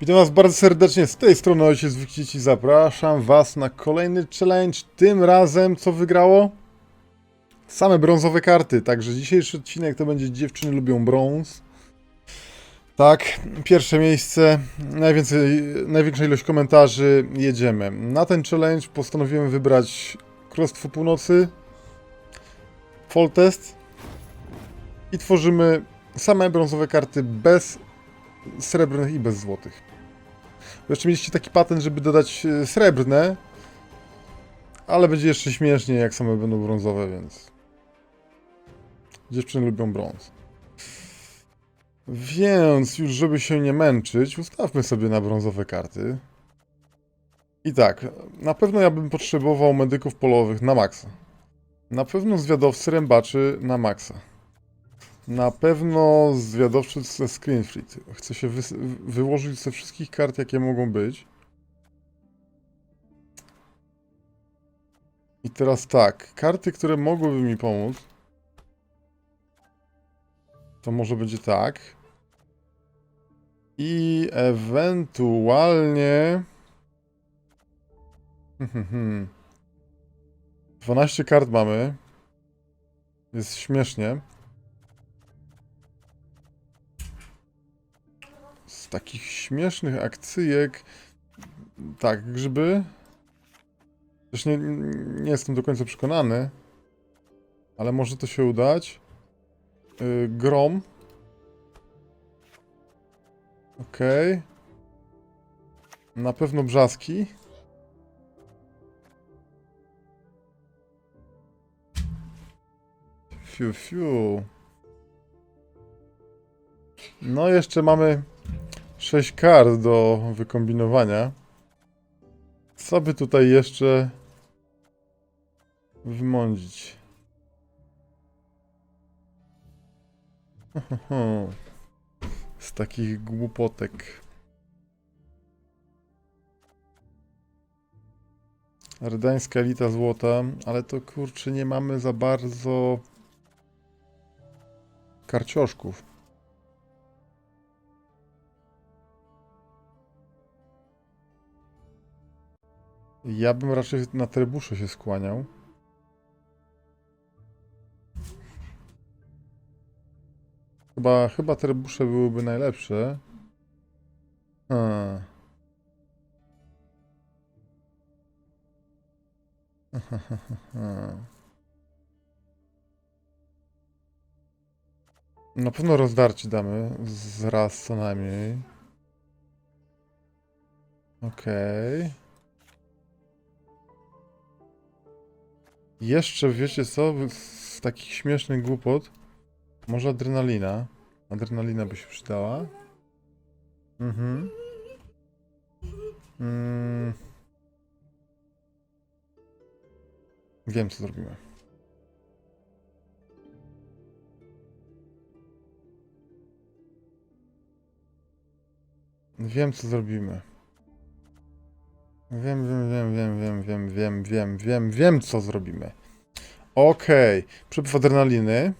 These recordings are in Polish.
Witam Was bardzo serdecznie z tej strony Ojciec Wikcici. Zapraszam Was na kolejny challenge. Tym razem co wygrało? Same brązowe karty. Także dzisiejszy odcinek to będzie Dziewczyny lubią brąz. Tak, pierwsze miejsce, najwięcej, największa ilość komentarzy, jedziemy. Na ten challenge postanowiłem wybrać Królestwo Północy, Fall Test i tworzymy same brązowe karty bez srebrnych i bez złotych. Jeszcze mieliście taki patent, żeby dodać e, srebrne, ale będzie jeszcze śmiesznie, jak same będą brązowe, więc... Dziewczyny lubią brąz. Więc już, żeby się nie męczyć, ustawmy sobie na brązowe karty. I tak, na pewno ja bym potrzebował medyków polowych na maksa. Na pewno zwiadowcy rębaczy na maksa. Na pewno zwiadowczy ze Screenfleet. Chcę się wy wyłożyć ze wszystkich kart, jakie mogą być. I teraz tak, karty, które mogłyby mi pomóc, to może będzie tak. I ewentualnie... Hmm, hmm. 12 kart mamy. Jest śmiesznie. Takich śmiesznych akcyjek. Tak, grzyby. Też nie, nie jestem do końca przekonany. Ale może to się udać. Yy, grom. Okej. Na pewno brzaski. Fiu, fiu. No, jeszcze mamy 6 kart do wykombinowania. Co by tutaj jeszcze wymądzić? Z takich głupotek. Rdańska elita złota, ale to kurczę nie mamy za bardzo karcioszków. Ja bym raczej na trebusze się skłaniał. Chyba, chyba trebusze byłyby najlepsze. A. Na pewno rozdarcie damy. Z raz co najmniej. Okej. Jeszcze wiecie co? Z takich śmiesznych głupot. Może adrenalina. Adrenalina by się przydała. Mhm. Mm. Wiem co zrobimy. Wiem co zrobimy. Wiem, wiem, wiem, wiem, wiem, wiem, wiem, wiem, wiem, wiem co zrobimy. Okej, przepływ adrenaliny.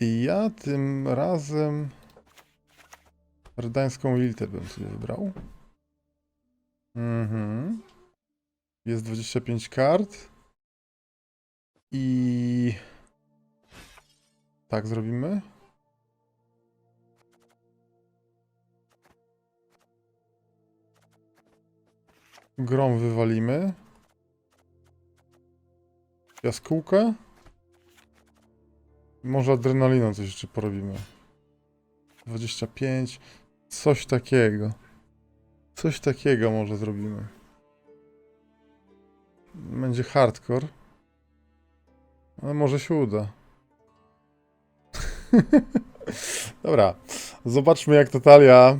I ja tym razem Rdańską Liltę bym sobie wybrał. Mhm. Jest 25 kart. I tak zrobimy. Grom wywalimy. Jaskółka. Może adrenaliną coś jeszcze porobimy. 25. Coś takiego. Coś takiego może zrobimy. Będzie hardcore. Ale może się uda. Dobra. Zobaczmy jak ta talia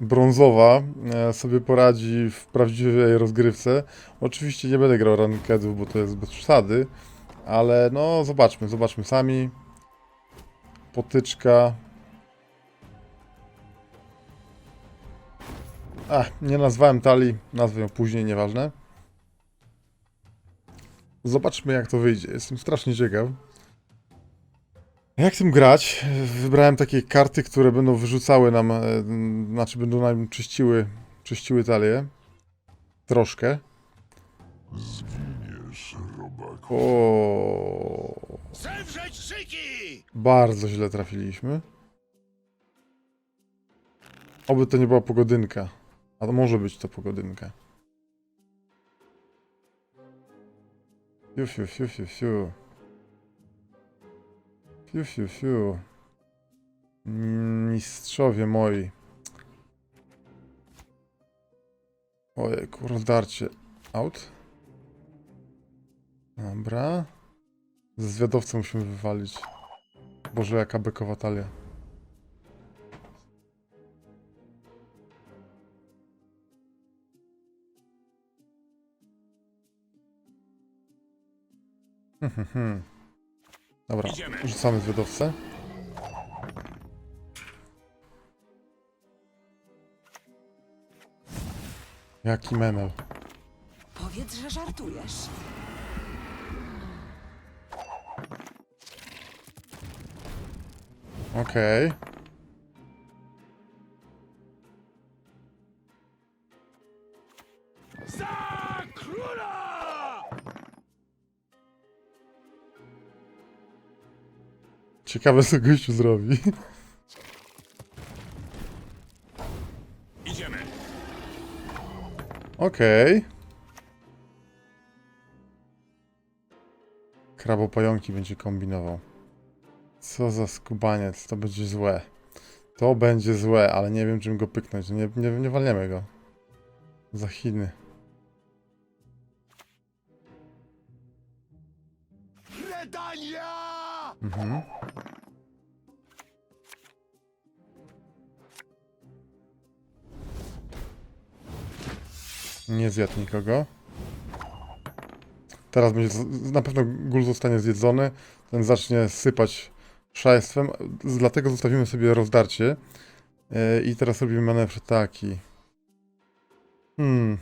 brązowa e, sobie poradzi w prawdziwej rozgrywce. Oczywiście nie będę grał rankedów, bo to jest bez przesady. Ale no, zobaczmy, zobaczmy sami. Potyczka. Ach, nie nazwałem talii, nazwę ją później, nieważne. Zobaczmy jak to wyjdzie, jestem strasznie ciekaw. Jak tym grać? Wybrałem takie karty, które będą wyrzucały nam, e, znaczy będą nam czyściły, czyściły talię. Troszkę. Zginiesz, robaku. O, Zemrzeć szyki! bardzo źle trafiliśmy. Oby to nie była pogodynka. A to może być to pogodynka. Fiu, fiu, fiu, fiu, fiu. Fiu, fiu, fiu. Mistrzowie moi. Ojej, rozdarcie. Out. Dobra. Ze zwiadowcą musimy wywalić. Boże, jaka bekowa talia. Mhm, mhm. Dobra, Idziemy. rzucamy zwiadowcę. Jaki menel. Powiedz, że żartujesz. Okej. Za Ciekawe co gościu zrobi. Idziemy. Okej. Krabopająki będzie kombinował. Co za skubaniec, to będzie złe. To będzie złe, ale nie wiem czym go pyknąć. Nie, nie, nie walniemy go. Za Chiny. Mhm. Nie zjadł nikogo. Teraz będzie, na pewno gul zostanie zjedzony. Ten zacznie sypać szajstwem. Dlatego zostawimy sobie rozdarcie. Yy, I teraz robimy manewr taki. Hmm.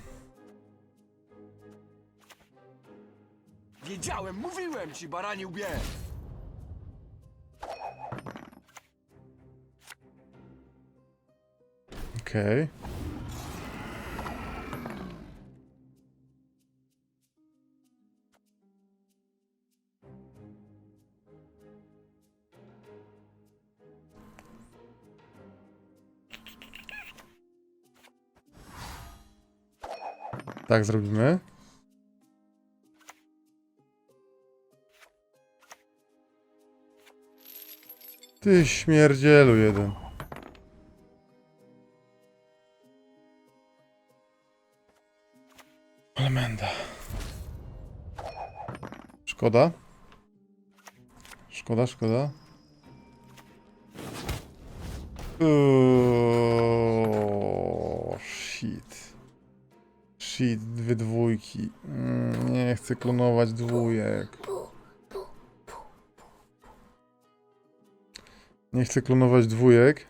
Wiedziałem, mówiłem ci, barani łbie! Okej. Tak zrobimy. Ty śmierdzielu jeden. Ale. Szkoda. Szkoda, szkoda. Uuu, shit. Shit, dwie dwójki. Mm, nie chcę klonować dwójek. Nie chcę klonować dwójek.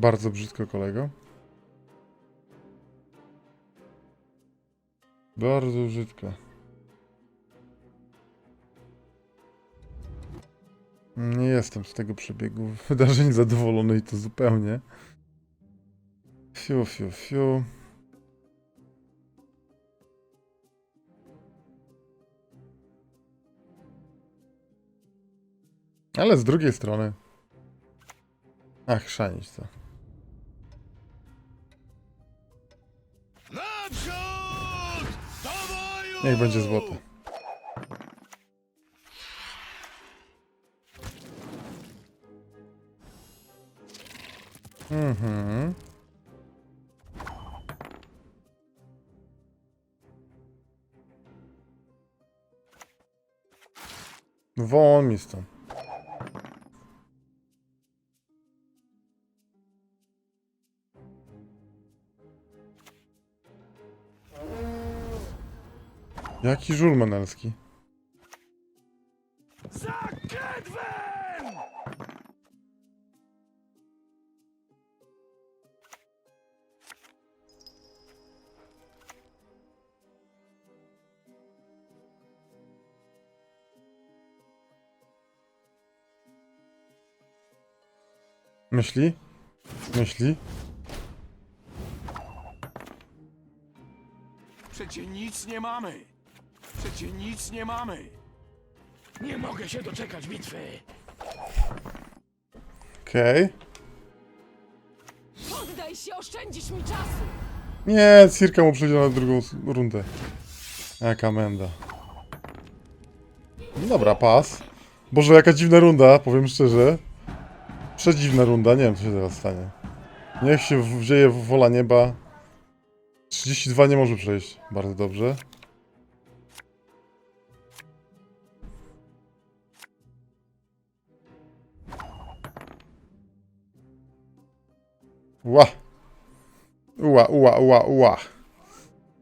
Bardzo brzydko, kolego. Bardzo brzydko. Nie jestem z tego przebiegu wydarzeń zadowolony i to zupełnie. Fiu, fiu, fiu. Ale z drugiej strony. Ach, szanić to. Niech będzie złote. Mhm. Won mi stąd. Jaki żur manelski? Za Kedwem! Myśli? Myśli? Przecie nic nie mamy! Przecie nic nie mamy. Nie mogę się doczekać bitwy. Okej. Poddaj się, oszczędzisz mi czasu! Nie, Cirka mu przejdzie na drugą s- rundę. Jaka menda. No Dobra, pas. Boże, jaka dziwna runda, powiem szczerze. Przedziwna runda, nie wiem co się teraz stanie. Niech się w- dzieje wola nieba. 32 nie może przejść. Bardzo dobrze. Ła. Ua, ua, ua, ua.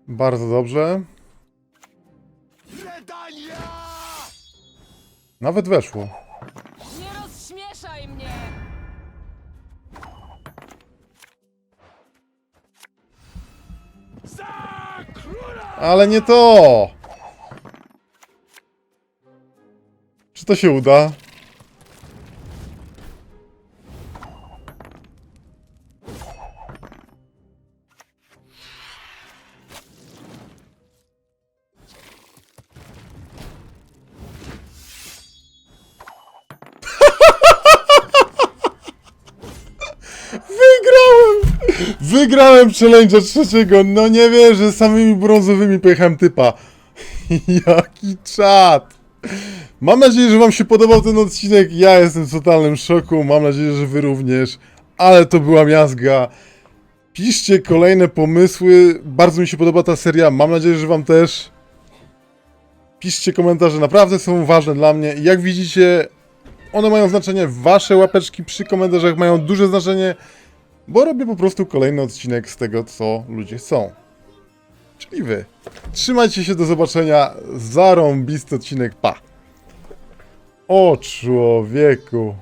Bardzo dobrze. Nawet weszło. Nie rozśmieszaj mnie! Za króla! Ale nie to! Czy to się uda? Wygrałem! Challenge'a trzeciego! No nie wierzę, samymi brązowymi pojechałem typa. Jaki czad! Mam nadzieję, że wam się podobał ten odcinek. Ja jestem w totalnym szoku. Mam nadzieję, że wy również. Ale to była miazga. Piszcie kolejne pomysły. Bardzo mi się podoba ta seria. Mam nadzieję, że wam też. Piszcie komentarze, naprawdę są ważne dla mnie. Jak widzicie, one mają znaczenie. Wasze łapeczki przy komentarzach mają duże znaczenie, bo robię po prostu kolejny odcinek z tego, co ludzie chcą. Czyli wy. Trzymajcie się, do zobaczenia. Zarąbisty odcinek, pa. O człowieku.